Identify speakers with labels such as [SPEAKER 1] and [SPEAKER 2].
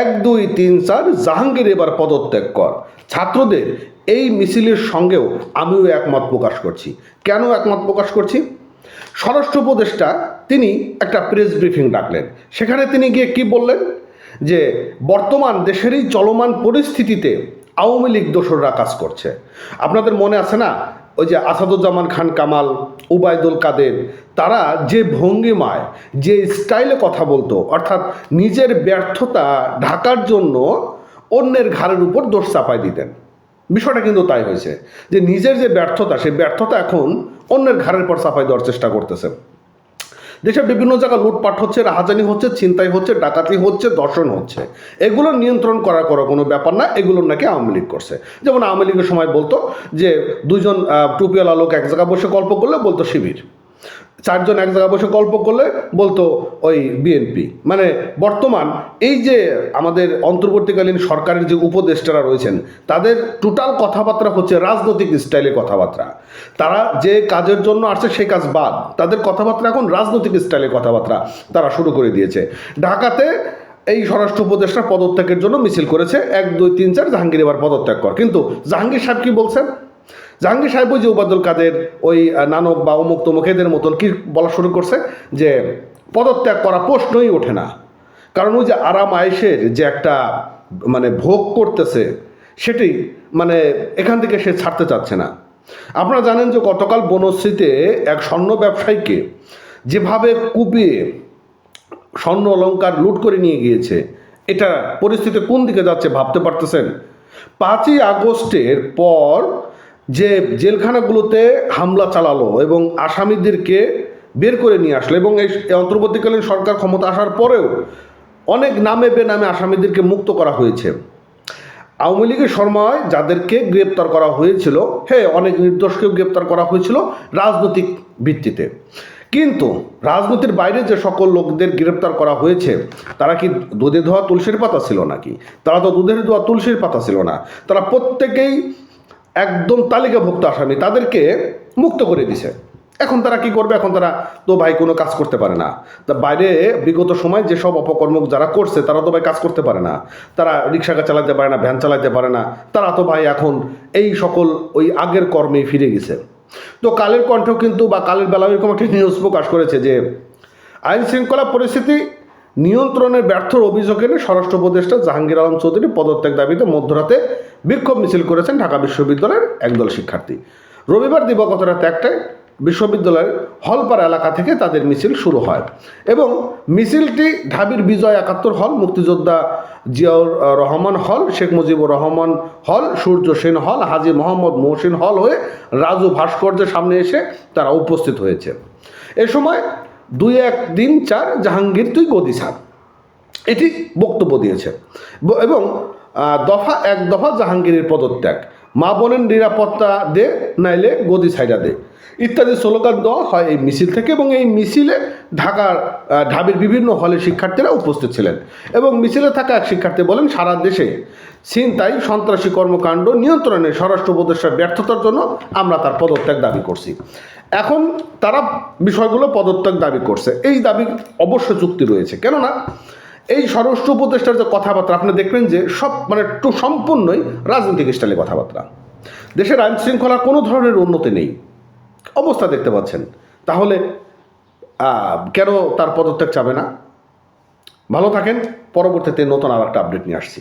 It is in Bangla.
[SPEAKER 1] এক, দুই, তিন, চার, জাহাঙ্গীর এবার পদত্যাগ কর। ছাত্রদের এই মিছিলের সঙ্গেও আমিও একমত প্রকাশ করছি। কেন একমত প্রকাশ করছি? স্বরাষ্ট্র উপদেষ্টা তিনি একটা প্রেস ব্রিফিং ডাকলেন। সেখানে তিনি গিয়ে কি বললেন? যে বর্তমান দেশেরই চলমান পরিস্থিতিতে আওয়ামী লীগ দোসররা কাজ করছে। আপনাদের মনে আছে না ওই যে আসাদুজ্জামান খান কামাল, উবায়দুল কাদের, তারা যে ভঙ্গিমায়, যে স্টাইলে কথা বলতো, অর্থাৎ নিজের ব্যর্থতা ঢাকার জন্য অন্যের ঘাড়ের উপর দোষ চাপাই দিতেন। বিষয়টা কিন্তু তাই হয়েছে যে নিজের যে ব্যর্থতা, সেই ব্যর্থতা এখন অন্যের ঘাড়ের পর চাপাই দেওয়ার চেষ্টা করতেছে। দেশের বিভিন্ন জায়গায় লুটপাট হচ্ছে, রাহাজানি হচ্ছে চিন্তাই হচ্ছে, ডাকাতি হচ্ছে দর্শন হচ্ছে, এগুলো নিয়ন্ত্রণ করার করা কোনো ব্যাপার না, এগুলো নাকি আওয়ামী লীগ করছে। যেমন আওয়ামী লীগের সময় বলতো যে দুজন টুপিওয়ালা লোক এক জায়গায় বসে গল্প করলে বলতো শিবির। চারজন এক জায়গায় বসে গল্প করলে বলতো ওই বিএনপি মানে বর্তমান এই যে আমাদের অন্তর্বর্তীকালীন সরকারের যে উপদেষ্টারা রয়েছেন, তাদের টোটাল কথাবার্তা হচ্ছে রাজনৈতিক স্টাইলে কথাবার্তা। তারা যে কাজের জন্য আসছে সেই কাজ বাদ। তাদের কথাবার্তা এখন রাজনৈতিক স্টাইলে কথাবার্তা তারা শুরু করে দিয়েছে। ঢাকাতে এই স্বরাষ্ট্র উপদেষ্টা পদত্যাগের জন্য মিছিল করেছে। এক, দুই, তিন, চার, জাহাঙ্গীর এবার পদত্যাগ কর। কিন্তু জাহাঙ্গীর সাহেব কি বলছেন? জাহাঙ্গীর সাহেব ওই যে উবাদুল কাদের ওই নানক বা অমুক তমুক এদের মতন কি বলা শুরু করছে? যে পদত্যাগ করা প্রশ্নই ওঠে না। কারণ ওই যে আরাম আয়েসের যে একটা মানে ভোগ করতেছে, সেটি মানে এখান থেকে সে ছাড়তে চাচ্ছে না। আপনারা জানেন যে গতকাল বনশ্রীতে এক স্বর্ণ ব্যবসায়ীকে যেভাবে কুপিয়ে স্বর্ণ অলঙ্কার লুট করে নিয়ে গিয়েছে, এটা পরিস্থিতি কোন দিকে যাচ্ছে ভাবতে পারতেছেন? পাঁচই আগস্টের পর যে জেলখানাগুলোতে হামলা চালালো এবং আসামিদেরকে বের করে নিয়ে আসলো এবং এই অন্তর্বর্তীকালীন সরকার ক্ষমতা আসার পরেও অনেক নামে বেনামে আসামিদেরকে মুক্ত করা হয়েছে। আওয়ামী লীগের সময় যাদেরকে গ্রেপ্তার করা হয়েছিল হ্যাঁ অনেক নির্দোষকেও গ্রেপ্তার করা হয়েছিল রাজনৈতিক ভিত্তিতে। কিন্তু রাজনীতির বাইরে যে সকল লোকদের গ্রেপ্তার করা হয়েছে, তারা কি দুধে ধোয়া তুলসীর পাতা ছিল নাকি? তারা তো দুধের ধোয়া তুলসীর পাতা ছিল না। তারা প্রত্যেকেই একদম তালিকাভুক্ত আসামি তাদেরকে মুক্ত করে দিছে। এখন তারা কি করবে? এখন তারা তো ভাই কোনো কাজ করতে পারে না। তা বাইরে বিগত সময় যেসব অপকর্ম যারা করছে, তারা তো ভাই কাজ করতে পারে না। তারা রিক্সাকে চালাতে পারে না, ভ্যান চালাতে পারে না। তারা তো ভাই এখন এই সকল ওই আগের কর্মেই ফিরে গেছে। তো কালের কণ্ঠ কিন্তু বা কালের বেলা এরকম একটি নিউজ প্রকাশ করেছে যে আইন শৃঙ্খলা পরিস্থিতি নিয়ন্ত্রণের ব্যর্থ অভিযোগ এনে স্বরাষ্ট্র উপদেষ্টা জাহাঙ্গীর আলম চৌধুরী পদত্যাগ দাবিতে মধ্যরাতে বিক্ষোভ মিছিল করেছেন ঢাকা বিশ্ববিদ্যালয়ের একদল শিক্ষার্থী। রবিবার দিবাগত রাত একটায় বিশ্ববিদ্যালয়ের হলপাড়া এলাকা থেকে তাদের মিছিল শুরু হয় এবং মিছিলটি ঢাবির বিজয় একাত্তর হল, মুক্তিযোদ্ধা জিয়াউর রহমান হল, শেখ মুজিবুর রহমান হল, সূর্য সেন হল, হাজী মোহাম্মদ মহসিন হল হয়ে রাজু ভাস্কর্যের সামনে এসে তারা উপস্থিত হয়েছে। এ সময় দুই এক দিন চার জাহাঙ্গীর তুই গদি এটি বক্তব্য দিয়েছে। এবং দফা এক দফা জাহাঙ্গীরের পদত্যাগ। মা বোনের নিরাপত্তা দে, নাইলে গদি ছাইডা দে। ইত্যাদি স্লোগান দেওয়া হয় এই মিছিল থেকে এবং এই মিছিলে ঢাকার ঢাবির বিভিন্ন হলে শিক্ষার্থীরা উপস্থিত ছিলেন এবং মিছিলে থাকা এক শিক্ষার্থী বলেন, সারা দেশে ছিনতাই, সন্ত্রাসী কর্মকাণ্ড নিয়ন্ত্রণে স্বরাষ্ট্র উপদেষ্টার ব্যর্থতার জন্য আমরা তার পদত্যাগ দাবি করছি। এখন তারা বিষয়গুলো পদত্যাগ দাবি করছে। এই দাবি অবশ্য যুক্তি রয়েছে। কেননা এই স্বরাষ্ট্র উপদেষ্টার যে কথাবার্তা, আপনি দেখবেন যে সব মানে একটু সম্পূর্ণই রাজনৈতিক স্টাইলে কথাবার্তা। দেশের আইন শৃঙ্খলার কোনো ধরনের উন্নতি নেই। অবস্থা দেখতে পাচ্ছেন। তাহলে কেন তার পদত্যাগ চাবে না? ভালো থাকেন, পরবর্তীতে নতুন আর একটা আপডেট নিয়ে আসছি।